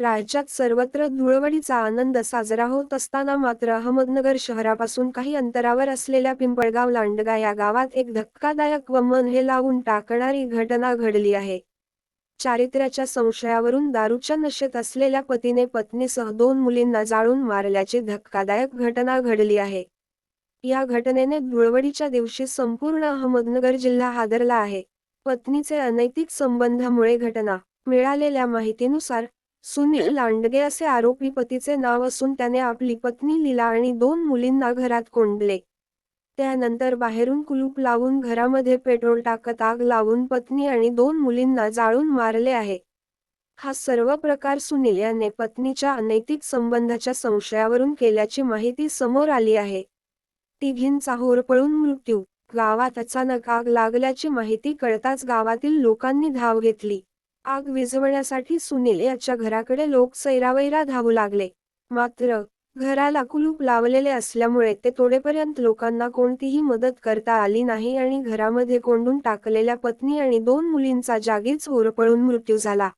राज्यात सर्वत्र धुळवडीचा आनंद साजरा होत असताना मात्र अहमदनगर शहरापासून काही अंतरावर असलेल्या पिंपळगाव लांडगा या गावात एक धक्कादायक व मन हे लावून टाकणारी घटना घडली आहे. चारित्र्याच्या संशयावरून दारूच्या नशेत असलेल्या पतीने पत्नीसह दोन मुलींना जाळून मारल्याची धक्कादायक घटना घडली आहे. या घटनेने धुळवडीच्या दिवशी संपूर्ण अहमदनगर जिल्हा हादरला आहे. पत्नीचे अनैतिक संबंधामुळे घटना मिळालेल्या माहितीनुसार सुनील लांडगे असे आरोपी पतीचे नाव असून त्याने आपली पत्नी लीला आणि दोन मुलींना घरात कोंडले. त्यानंतर बाहेरून कुलूप लावून घरामध्ये पेट्रोल टाकत आग लावून पत्नी आणि दोन मुलींना जाळून मारले आहे. हा सर्व प्रकार सुनील याने पत्नीच्या अनैतिक संबंधाच्या संशयावरून केल्याची माहिती समोर आली आहे. तिघींचा होरपळून मृत्यू गावात अचानक आग लागल्याची माहिती कळताच गावातील लोकांनी धाव घेतली. आग विझवण्यासाठी सुनील याच्या घराकडे लोक सैरावैरा धावू लागले. मात्र घराला कुलूप लावलेले असल्यामुळे ते तोडेपर्यंत लोकांना कोणतीही मदत करता आली नाही आणि घरामध्ये कोंडून टाकलेल्या पत्नी आणि दोन मुलींचा जागीच होरपळून मृत्यू झाला.